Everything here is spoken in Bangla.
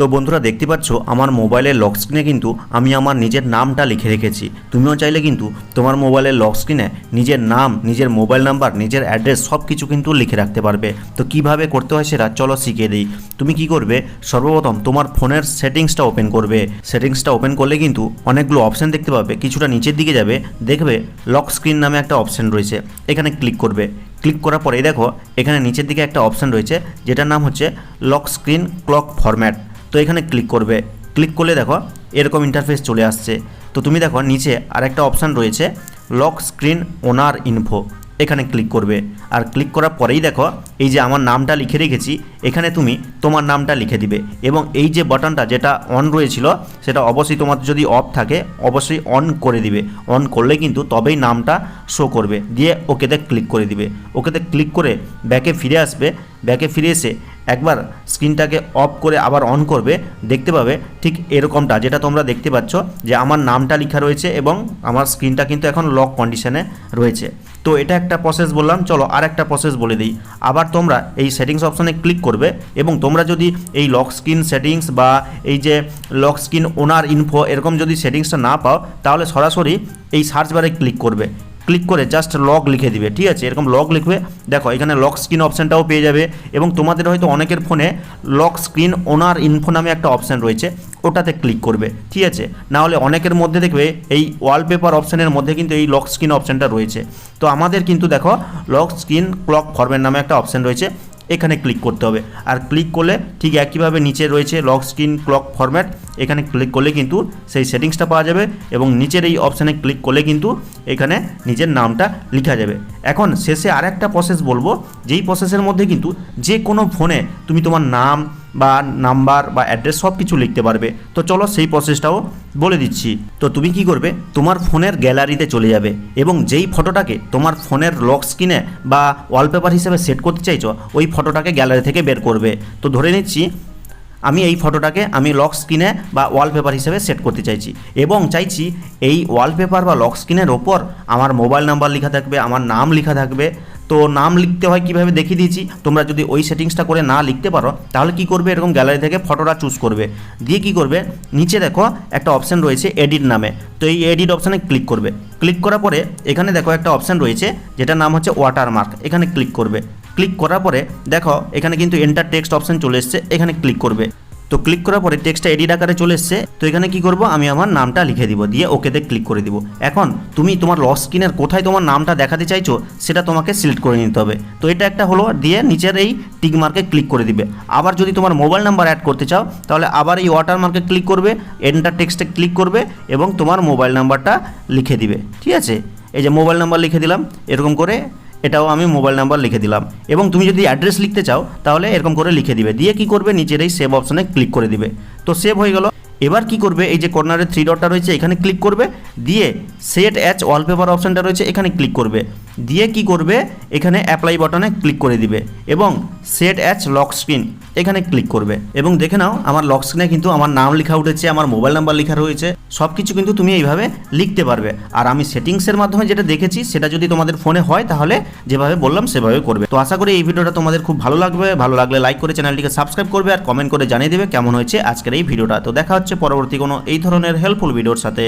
তো বন্ধুরা দেখতে পাচ্ছ, আমার মোবাইলের লক স্ক্রিনে কিন্তু আমি আমার নিজের নামটা লিখে রেখেছি। তুমিও চাইলে কিন্তু তোমার মোবাইলের লক স্ক্রিনে নিজের নাম, নিজের মোবাইল নাম্বার নিজের অ্যাড্রেস সব কিছু কিন্তু লিখে রাখতে পারবে। তো কীভাবে করতে হয় সেটা চলো শিখিয়ে দিই। তুমি কি করবে? সর্বপ্রথম তোমার ফোনের সেটিংসটা ওপেন করবে। সেটিংসটা ওপেন করলে কিন্তু অনেকগুলো অপশান দেখতে পাবে। কিছুটা নিচের দিকে যাবে, দেখবে লক স্ক্রিন নামে একটা অপশান রয়েছে। এখানে ক্লিক করবে। ক্লিক করার পরে দেখো, এখানে নিচের দিকে একটা অপশান রয়েছে, যেটার নাম হচ্ছে লক স্ক্রিন ক্লক ফরম্যাট তো এখানে ক্লিক করবে। ক্লিক করলে দেখো এরকম ইন্টারফেস চলে আসছে। তো তুমি দেখো নিচে আরেকটা অপশান রয়েছে লক স্ক্রিন ওনার ইনফো এখানে ক্লিক করবে। আর ক্লিক করার পরেই দেখো এই যে আমার নামটা লিখে রেখেছি, এখানে তুমি তোমার নামটা লিখে দিবে। এবং এই যে বাটনটা যেটা অন রয়েছিল, সেটা অবশ্যই তোমার যদি অফ থাকে, অবশ্যই অন করে দিবে। অন করলে কিন্তু তবেই নামটা শো করবে। দিয়ে ওকেতে ক্লিক করে দিবে। ওকেতে ক্লিক করে ব্যাকে ফিরে আসবে। ব্যাকে ফিরে এসে একবার স্ক্রিনটাকে অফ করে আবার অন করবে, দেখতে পাবে ঠিক এরকমটা, যেটা তোমরা দেখতে পাচ্ছ যে আমার নামটা লেখা রয়েছে এবং আমার স্ক্রিনটা কিন্তু এখন লক কন্ডিশনে রয়েছে। তো এটা একটা প্রসেস বললাম, চলো আর একটা প্রসেস বলে দিই। আবার তোমরা এই সেটিংস অপশানে ক্লিক করবে এবং তোমরা যদি এই লক স্ক্রিন সেটিংস বা এই যে লক স্ক্রিন ওনার ইনফো এরকম যদি সেটিংসটা না পাও, তাহলে সরাসরি এই সার্চ বারে ক্লিক করবে। ক্লিক করে জাস্ট লগ লিখে দিবে, ঠিক আছে? এরকম লগ লিখবে। দেখো, এখানে লক স্ক্রিন অপশানটাও পেয়ে যাবে এবং তোমাদের হয়তো অনেকের ফোনে লক স্ক্রিন ওনার ইনফো নামে একটা অপশান রয়েছে, ওটাতে ক্লিক করবে, ঠিক আছে? নাহলে অনেকের মধ্যে দেখবে, এই ওয়ালপেপার অপশানের মধ্যে কিন্তু এই লক স্ক্রিন অপশানটা রয়েছে। তো আমাদের কিন্তু দেখো লক স্ক্রিন ক্লক ফর্মের নামে একটা অপশান রয়েছে। এখানে ক্লিক করতে হবে। আর ক্লিক করলে ঠিক একইভাবে নিচে রয়েছে লক স্ক্রিন ক্লক ফরম্যাট এখানে ক্লিক করলে কিন্তু সেই সেটিংসটা পাওয়া যাবে এবং নিচের এই অপশানে ক্লিক করলে কিন্তু এখানে নিজের নামটা লেখা যাবে। এখন শেষে আর একটা প্রসেস বলব। যেই প্রসেসের মধ্যে কিন্তু যে কোনো ফোনে তুমি তোমার নাম বা নাম্বার বা অ্যাড্রেস সব কিছু লিখতে পারবে। তো চলো সেই প্রসেসটাও বলে দিচ্ছি। তো তুমি কি করবে? তোমার ফোনের গ্যালারিতে চলে যাবে এবং যেই ফটোটাকে তোমার ফোনের লক স্ক্রিনে বা ওয়ালপেপার হিসেবে সেট করতে চাইছো, ওই ফটোটাকে গ্যালারি থেকে বের করবে। তো ধরে নিচ্ছি, আমি এই ফটোটাকে আমি লক স্ক্রিনে বা ওয়ালপেপার হিসেবে সেট করতে চাইছি এবং চাইছি এই ওয়ালপেপার বা লক স্ক্রিনের ওপর আমার মোবাইল নাম্বার লেখা থাকবে, আমার নাম লেখা থাকবে তো নাম লিখতে হয় কীভাবে দেখিয়ে দিয়েছি? তোমরা যদি ওই সেটিংসটা করে না লিখতে পারো, তাহলে কি করবে? এরকম গ্যালারি থেকে ফটোটা চুজ করবে। দিয়ে কি করবে? নিচে দেখো একটা অপশান রয়েছে এডিট নামে। তো এই এডিট অপশানে ক্লিক করবে। ক্লিক করার পরে এখানে দেখো একটা অপশান রয়েছে, যেটার নাম হচ্ছে ওয়াটারমার্ক এখানে ক্লিক করবে। ক্লিক করার পরে দেখো, এখানে কিন্তু এন্টার টেক্সট অপশান চলে এসছে, এখানে ক্লিক করবে। তো ক্লিক করার পরে টেক্সটটা এডিট আকারে চলে এসছে। তো এখানে কি করব? আমি আমার নামটা লিখে দিব, দিয়ে ওকেতে ক্লিক করে দিব। এখন তুমি তোমার লক স্ক্রিনের কোথায় তোমার নামটা দেখাতে চাইছো, সেটা তোমাকে সিলেক্ট করে নিতে হবে। তো এটা একটা হলো, দিয়ে নিচের এই টিক মার্কে ক্লিক করে দিবে। আবার যদি তোমার মোবাইল নাম্বার অ্যাড করতে চাও, তাহলে আবার এই ওয়াটার মার্কে ক্লিক করবে এন্টার টেক্সটে ক্লিক করবে এবং তোমার মোবাইল নাম্বারটা লিখে দিবে। ঠিক আছে? এই যে মোবাইল নাম্বার লিখে দিলাম, এরকম করে এটাও আমি মোবাইল নাম্বার লিখে দিলাম। এবং তুমি যদি অ্যাড্রেস লিখতে চাও, তাহলে এরকম করে লিখে দিবে। দিয়ে কি করবে? নিচের এই সেভ অপশানে ক্লিক করে দিবে। তো সেভ হয়ে গেল। এবার কি করবে? এই যে কর্নারে থ্রি ডটটা রয়েছে, এখানে ক্লিক করবে। দিয়ে সেট অ্যাচ ওয়ালপেপার অপশানটা রয়েছে, এখানে ক্লিক করবে। দিয়ে কি করবে? এখানে অ্যাপ্লাই বাটনে ক্লিক করে দিবে এবং সেট অ্যাচ লক স্ক্রিন এখানে ক্লিক করবে। এবং দেখে নাও, আমার লক স্ক্রিনে কিন্তু আমার নাম লেখা উঠেছে, আমার মোবাইল নাম্বার লেখা রয়েছে সব কিছু কিন্তু তুমি এইভাবে লিখতে পারবে। আর আমি সেটিংসের মাধ্যমে যেটা দেখেছি, সেটা যদি তোমাদের ফোনে হয়, তাহলে যেভাবে বললাম, সেভাবে করবে। তো আশা করি এই ভিডিওটা তোমাদের খুব ভালো লাগবে। ভালো লাগলে লাইক করে চ্যানেলটিকে সাবস্ক্রাইব করবে আর কমেন্ট করে জানিয়ে দেবে কেমন হয়েছে আজকের এই ভিডিওটা। তো দেখা হচ্ছে পরবর্তী কোনো এই ধরনের হেল্পফুল ভিডিওর সাথে।